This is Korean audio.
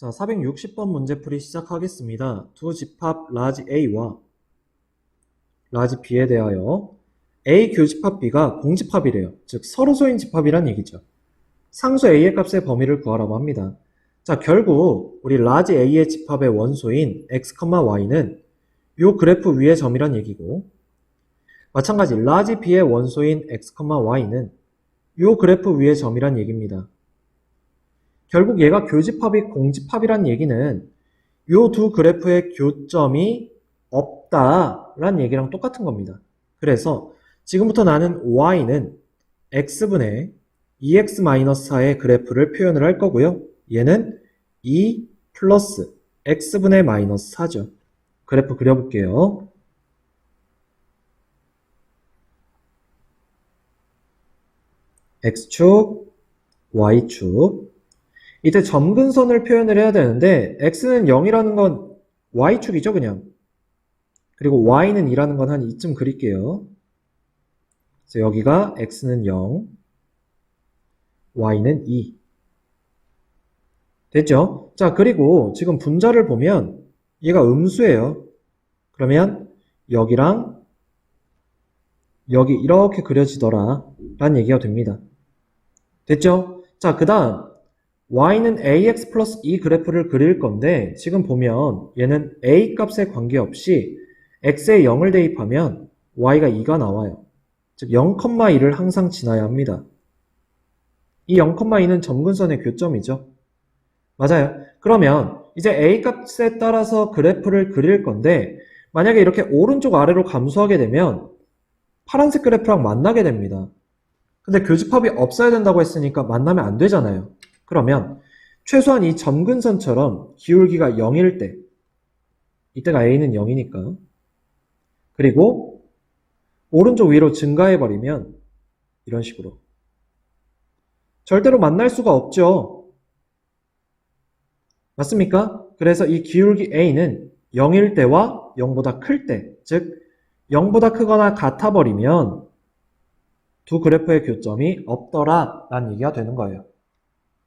자, 460번 문제풀이 시작하겠습니다. 두 집합 라지 A와 라지 B에 대하여 A 교집합 B가 공집합이래요. 즉 서로소인 집합이란 얘기죠. 상수 A의 값의 범위를 구하라고 합니다. 자, 결국 우리 라지 A의 집합의 원소인 x, y는 요 그래프 위의 점이란 얘기고 마찬가지 라지 B의 원소인 x, y는 요 그래프 위의 점이란 얘기입니다. 결국 얘가 교집합이 공집합이란 얘기는 요 두 그래프의 교점이 없다란 얘기랑 똑같은 겁니다. 그래서 지금부터 나는 y는 x분의 2x-4의 그래프를 표현을 할 거고요. 얘는 2 플러스 x분의 마이너스 4죠. 그래프 그려볼게요. x축, y축. 이때 점근선을 표현을 해야 되는데 x는 0이라는 건 y축이죠, 그냥. 그리고 y는 2라는 건 한 이쯤 그릴게요. 그래서 여기가 x는 0, y는 2. 됐죠? 자, 그리고 지금 분자를 보면 얘가 음수예요. 그러면 여기랑 여기 이렇게 그려지더라 라는 얘기가 됩니다. 됐죠? 자, 그 다음 y는 ax 플러스 이 그래프를 그릴 건데 지금 보면 얘는 a 값에 관계없이 x에 0을 대입하면 y가 2가 나와요. 즉 0,2를 항상 지나야 합니다. 이 0,2는 점근선의 교점이죠. 맞아요. 그러면 이제 a 값에 따라서 그래프를 그릴 건데 만약에 이렇게 오른쪽 아래로 감소하게 되면 파란색 그래프랑 만나게 됩니다. 근데 교집합이 없어야 된다고 했으니까 만나면 안 되잖아요. 그러면 최소한 이 점근선처럼 기울기가 0일 때 이때가 a는 0이니까 그리고 오른쪽 위로 증가해버리면 이런 식으로 절대로 만날 수가 없죠. 맞습니까? 그래서 이 기울기 a는 0일 때와 0보다 클 때, 즉 0보다 크거나 같아 버리면 두 그래프의 교점이 없더라 라는 얘기가 되는 거예요.